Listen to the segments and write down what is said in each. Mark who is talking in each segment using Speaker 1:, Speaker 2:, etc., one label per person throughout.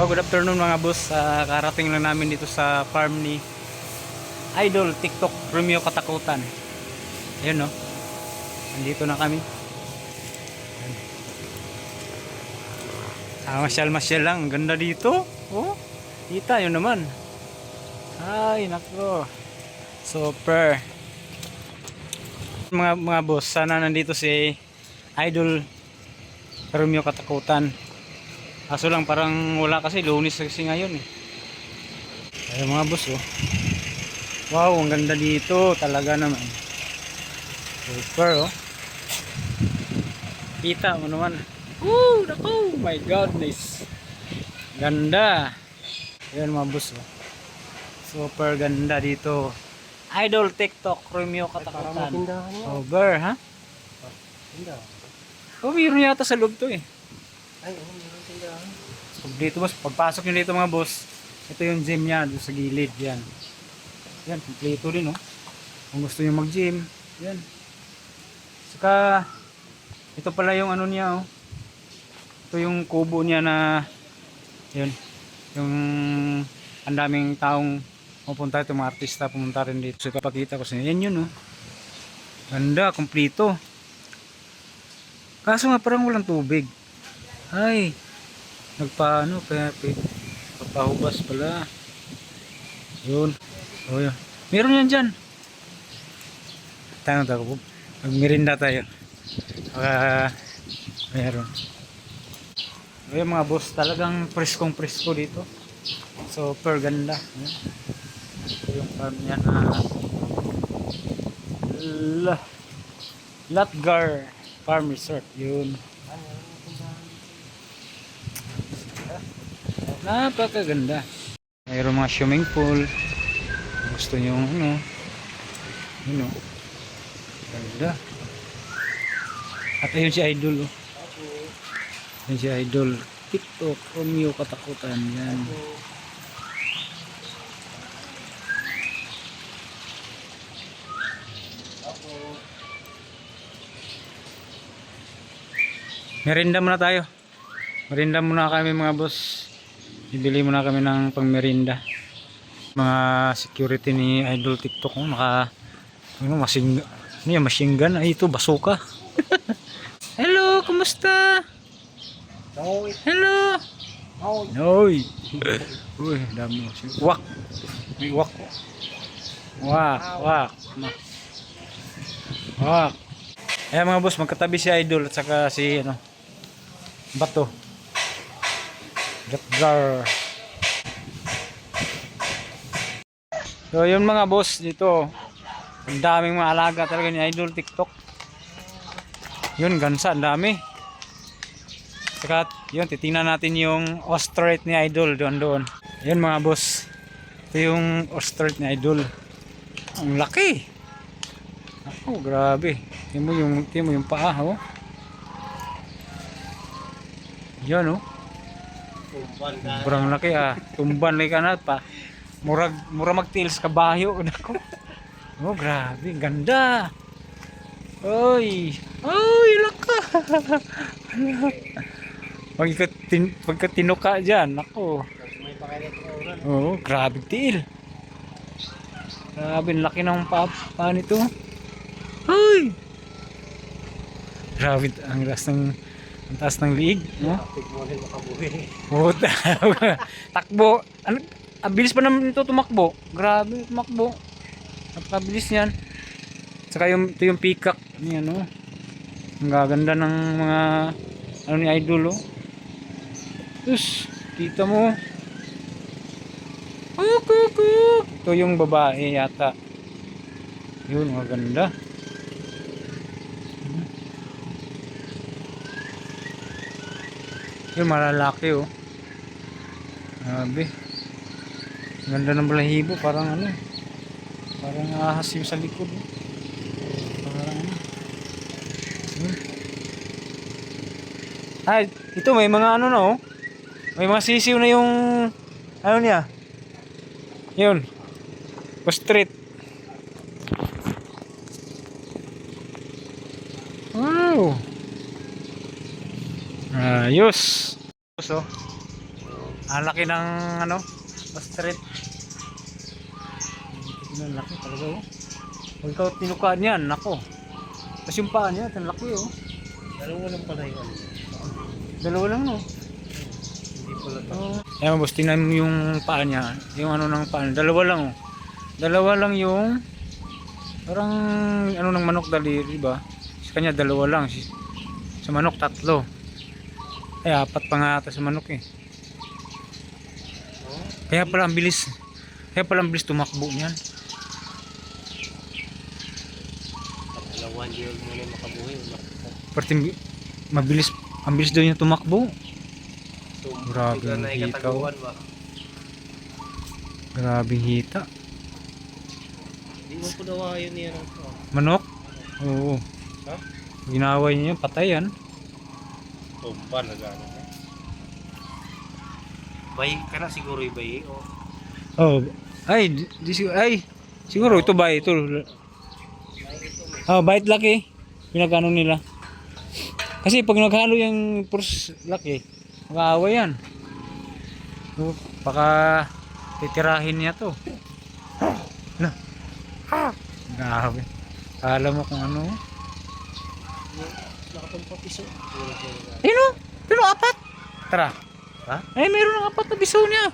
Speaker 1: So, good afternoon mga boss. Ah, karating lang namin dito sa farm ni Idol TikTok Romeo Katakutan. Ayun no. Nandito na kami. Ah, masyal-masyal lang. Ang ganda dito. Oh, kita yun naman. Ay, nako. Super. Mga mga boss, sana nandito si Idol Romeo Katakutan. Kaso lang parang wala kasi lunis kasi ngayon eh. Ayun mga boss oh. Wow, ang ganda dito talaga naman. Super oh. Kita mo naman. Woo, naku, my godness. Ganda. Ayun mga boss oh. Super ganda dito. Idol TikTok Romeo Katakutan. Over ha?
Speaker 2: Tindahan.
Speaker 1: Oh, mayroon yata sa loob to eh.
Speaker 2: Ay, oo, meron tindahan.
Speaker 1: So, dito boss, pagpasok nyo dito mga boss, ito yung gym niya doon sa gilid, yan. Yan, kompleto din oh. Kung gusto nyo mag-gym, yan. Saka, ito pala yung ano niya oh. Ito yung kubo niya na, yun, yung ang daming taong pupunta ito, mga artista pumunta rin dito. So, ipapakita ko sa inyo. Yan yun oh. Ganda, kompleto. Kaso nga parang walang tubig. Ay, nagpaano kaya papahubas pala. Yun. Oh, yun. Meron yan dyan. Tanong tayo. Magmirinda tayo. Baka meron. Ayun mga boss, talagang preskong presko dito. Super ganda. Ayan. Ito yung farm niya na La Latgar Farm Resort. Yun. Napakaganda. Mayroon mga swimming pool. Gusto nyo ano. Yun o. Ganda. At ayun si Idol oh. Ayun si Idol. TikTok. Romeo Katakutan. Yan. Merinda muna tayo. Merinda muna kami mga boss. Bibili muna kami ng pangmerinda. Mga security ni Idol TikTok oh, naka ano masing ano yan, machine gun ay ito basuka. Hello, kumusta? Hello.
Speaker 2: oy.
Speaker 1: Noy. Uy, dami mo. Wak. May wak. Wak, wak. Ma- Wak. Ayan mga boss, magkatabi si Idol at saka si ano, Bato. Gatgar. So yun mga boss dito. Ang daming mga alaga talaga ni Idol TikTok. Yun, gansa, ang dami. Saka yun, titingnan natin yung ostrich ni Idol doon doon. Yun mga boss. Ito yung ostrich ni Idol. Ang laki. Ako, grabe. Tingnan mo yung, tingnan mo yung paa, oh. Yan, oh.
Speaker 2: Ka.
Speaker 1: Sobrang laki, ah. Tumban lagi ka pa. Murag, mura magtiil sa kabayo. Nako. Oh, grabe. Ganda. Oy. Oy, laka. Pagka, tin, pagka tinuka dyan, ako.
Speaker 2: May pakilit ko ulan.
Speaker 1: Oo, grabe tiil. Grabe, laki ng pa, pa nito. Hoy! Grabe, ang taas ng, ang taas ng liig. No?
Speaker 2: Kapit mo.
Speaker 1: Puta. Takbo. Ano, ang bilis pa naman ito tumakbo. Grabe, tumakbo. Napakabilis niyan. Saka yung, ito yung peacock. Yan, oh. Ang gaganda ng mga ano ni Idol, oh. Tapos, kita mo. Ito yung babae yata. Yun, maganda. Yun, malalaki oh. Grabe. Ganda ng balahibo, parang ano. Parang ahas yung sa likod. Oh. Parang ano. Yun. Ay, ito may mga ano na oh. May mga sisiw na yung ano niya. Yun. Ostrich. Wow. Ayos. So, Ang laki ng ano, ostrich. Ang laki talaga oh. Pag ikaw tinukaan yan, nako. Tapos yung paa niya, ang laki oh.
Speaker 2: Dalawa lang pala yung ano.
Speaker 1: Dalawa lang no.
Speaker 2: Hindi pala to.
Speaker 1: Oh. Ayan boss, tingnan mo yung paa niya. Yung ano ng paa. Dalawa lang oh. Dalawa lang yung parang ano ng manok daliri ba? Sa kanya dalawa lang. Si- Sa manok tatlo. Ay apat pa nga ata sa manok eh. Kaya pala ang bilis. Kaya pala ang bilis tumakbo niyan.
Speaker 2: dalawa hindi huwag muna makabuhi.
Speaker 1: Parte mabilis ang bilis daw niya tumakbo.
Speaker 2: Tumban.
Speaker 1: Grabe
Speaker 2: ikataguan ba?
Speaker 1: Grabe hita.
Speaker 2: Hindi mo po daw yun niya.
Speaker 1: Manok? Oo.
Speaker 2: Ha?
Speaker 1: Ginaway niya yun, patay yan.
Speaker 2: Tumban na gano'n. Bay ka na siguro yung bay. Oh.
Speaker 1: Oh, ay, di, di, ay, siguro ito ba ito? Oh, bite laki. Pinagano nila. Kasi pag naghalo yung purs laki, mag-aaway yan. So, baka titirahin niya to. Na. Grabe. Kala mo kung ano.
Speaker 2: Nakatumpa piso.
Speaker 1: Ayun o, pero apat. Tara.
Speaker 2: Ha?
Speaker 1: Ay, meron ng apat na biso niya.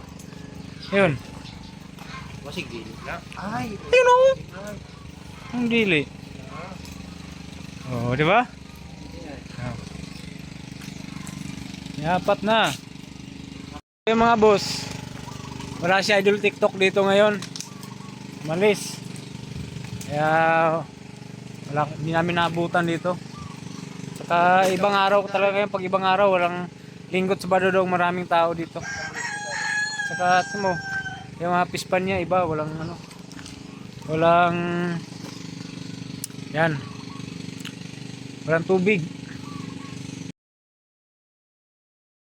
Speaker 1: Ayun.
Speaker 2: Masig din na. Ay!
Speaker 1: Ayun o. Ang dili. Oo, di ba? Oh. May apat na. Yung mga boss, wala si Idol TikTok dito ngayon. Malis. Kaya wala, hindi namin naabutan dito. Saka ibang araw talaga yung pag ibang araw walang linggot sa Badodong maraming tao dito. Saka ito mo, yung mga pispan niya iba walang ano. Walang yan. Walang tubig